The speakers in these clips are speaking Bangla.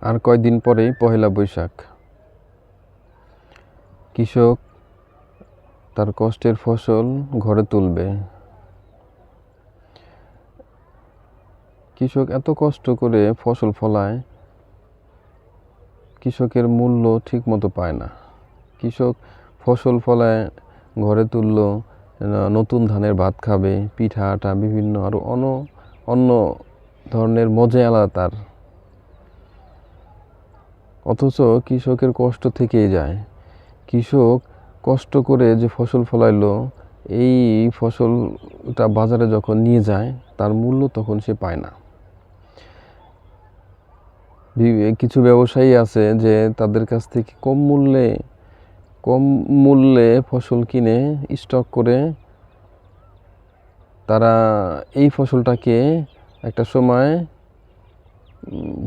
আর কয়দিন পরেই পহেলা বৈশাখ। কৃষক তার কষ্টের ফসল ঘরে তুলবে। কৃষক এত কষ্ট করে ফসল ফলায়, কৃষকের মূল্য ঠিক মতো পায় না। কৃষক ফসল ফলায়, ঘরে তুললো নতুন ধানের ভাত খাবে, পিঠা আটা, বিভিন্ন আরও অন্য অন্য ধরনের মজাই আলাদা তার। অথচ কৃষকের কষ্ট থেকেই যায়। কৃষক কষ্ট করে যে ফসল ফলাইলো, এই ফসলটা বাজারে যখন নিয়ে যায়, তার মূল্য তখন সে পায় না। কিছু ব্যবসায়ী আছে যে তাদের কাছ থেকে কম মূল্যে কম মূল্যে ফসল কিনে স্টক করে তারা এই ফসলটাকে একটা সময়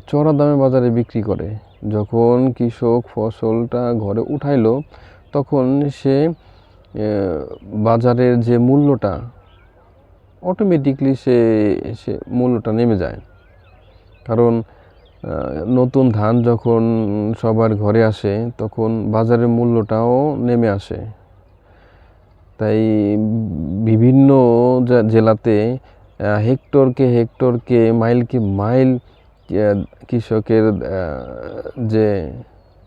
চড়া দামে বাজারে বিক্রি করে। যখন কৃষক ফসলটা ঘরে উঠাইলো, তখন সে বাজারের যে মূল্যটা অটোমেটিকলি সে সে মূল্যটা নেমে যায়। কারণ নতুন ধান যখন সবার ঘরে আসে, তখন বাজারের মূল্যটাও নেমে আসে। তাই বিভিন্ন জেলাতে হেক্টরকে হেক্টরকে, মাইলকে মাইল কৃষকের যে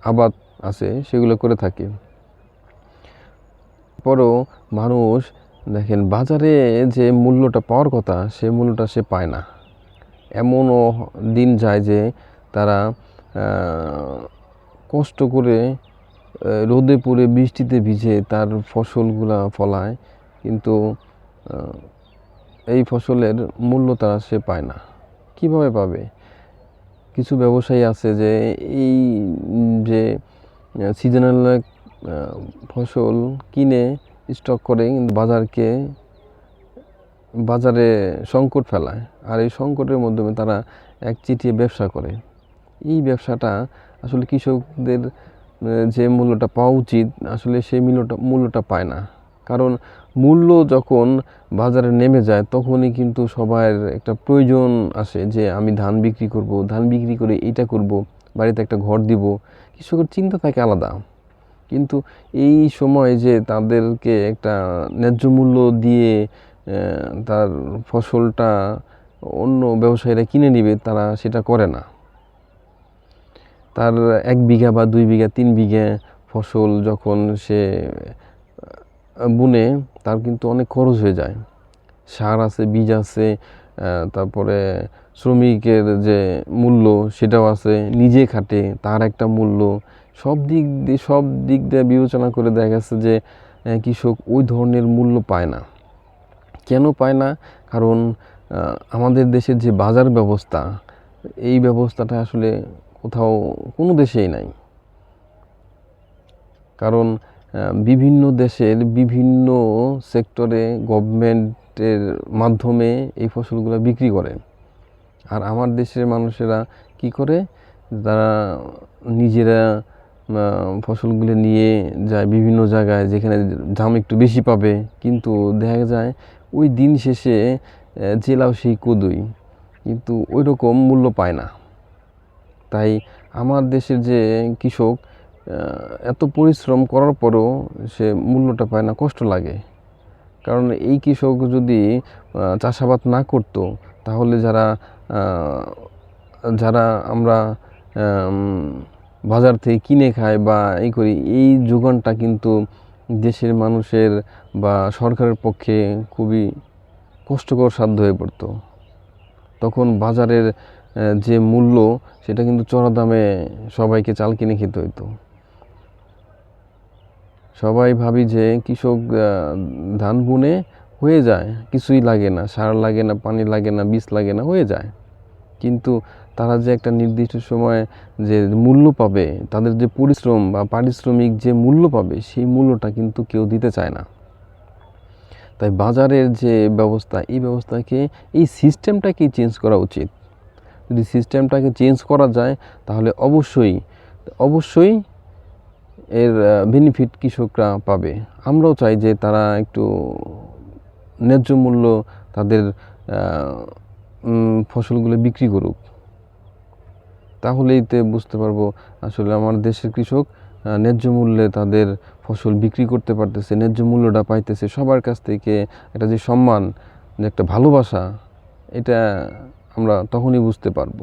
আবাদ আছে, সেগুলো করে থাকে। পরও মানুষ দেখেন, বাজারে যে মূল্যটা পাওয়ার কথা, সে মূল্যটা সে পায় না। এমনও দিন যায় যে তারা কষ্ট করে রোদে পড়ে বৃষ্টিতে ভিজে তার ফসলগুলা ফলায়, কিন্তু এই ফসলের মূল্য তারা সে পায় না। কীভাবে পাবে? কিছু ব্যবসায়ী আছে যে এই যে সিজনাল ফসল কিনে স্টক করে কিন্তু বাজারকে, বাজারে সংকট ফেলায়। আর এই সংকটের মাধ্যমে তারা এক চিটিয়ে ব্যবসা করে। এই ব্যবসাটা আসলে কৃষকদের যে মূল্যটা পাওয়া উচিত, আসলে সেই মূল্যটা মূল্যটা পায় না। কারণ মূল্য যখন বাজারে নেমে যায়, তখনই কিন্তু সবার একটা প্রয়োজন আসে যে আমি ধান বিক্রি করব, ধান বিক্রি করে এইটা করব, বাড়িতে একটা ঘর দিব। কৃষকের চিন্তা থাকে আলাদা। কিন্তু এই সময় যে তাদেরকে একটা ন্যায্য মূল্য দিয়ে তার ফসলটা অন্য ব্যবসায়ীরা কিনে নেবে, তারা সেটা করে না। তার এক বিঘা বা দুই বিঘা, তিন বিঘা ফসল যখন সে বুনে তার কিন্তু অনেক খরচ হয়ে যায়। সার আছে, বীজ আছে তারপরে শ্রমিকের যে মূল্য সেটাও আছে, নিজে খাটে তার একটা মূল্য। সব দিক দিয়ে, সব দিক দিয়ে বিবেচনা করে দেখা গেছে যে কৃষক ওই ধরনের মূল্য পায় না। কেন পায় না? কারণ আমাদের দেশের যে বাজার ব্যবস্থা, এই ব্যবস্থাটা আসলে কোথাও কোনো দেশেই নাই। কারণ বিভিন্ন দেশের বিভিন্ন সেক্টরে গভর্নমেন্টের মাধ্যমে এই ফসলগুলো বিক্রি করে আর আমার দেশের মানুষেরা কি করে? তারা নিজেরা ফসলগুলো নিয়ে যায় বিভিন্ন জায়গায় যেখানে দাম একটু বেশি পাবে। কিন্তু দেখা যায় ওই দিন শেষে জেলাও সেই কুদুই। কিন্তু ওই রকম মূল্য পায় না। তাই আমার দেশের যে কৃষক এত পরিশ্রম করার পরেও সে মূল্যটা পায় না, কষ্ট লাগে। কারণ এই কৃষক যদি চাষাবাদ না করতো, তাহলে যারা যারা আমরা বাজার থেকে কিনে খাই বা এই করি, এই যোগানটা কিন্তু দেশের মানুষের বা সরকারের পক্ষে খুবই কষ্টকর সাধ্য হয়ে পড়তো। তখন বাজারের যে মূল্য, সেটা কিন্তু চড়া দামে সবাইকে চাল কিনে খেতে হইতো। সবাই ভাবি যে কৃষক ধান বুনে হয়ে যায়, কিছুই লাগে না, সার লাগে না, পানি লাগে না, বীজ লাগে না, হয়ে যায়। কিন্তু তারা যে একটা নির্দিষ্ট সময়ে যে মূল্য পাবে, তাদের যে পরিশ্রম বা পারিশ্রমিক যে মূল্য পাবে, সেই মূল্যটা কিন্তু কেউ দিতে চায় না। তাই বাজারের যে ব্যবস্থা, এই ব্যবস্থাকে, এই সিস্টেমটাকেই চেঞ্জ করা উচিত। যদি সিস্টেমটাকে চেঞ্জ করা যায়, তাহলে অবশ্যই অবশ্যই এর বেনিফিট কৃষকরা পাবে। আমরাও চাই যে তারা একটু ন্যায্য মূল্য তাদের ফসলগুলো বিক্রি করুক। তাহলেই তো বুঝতে পারব আসলে আমার দেশের কৃষক ন্যায্য মূল্যে তাদের ফসল বিক্রি করতে পারতেছে, ন্যায্য মূল্যটা পাইতেছে। সবার কাছ থেকে একটা যে সম্মান, যে একটা ভালোবাসা, এটা আমরা তখনই বুঝতে পারব।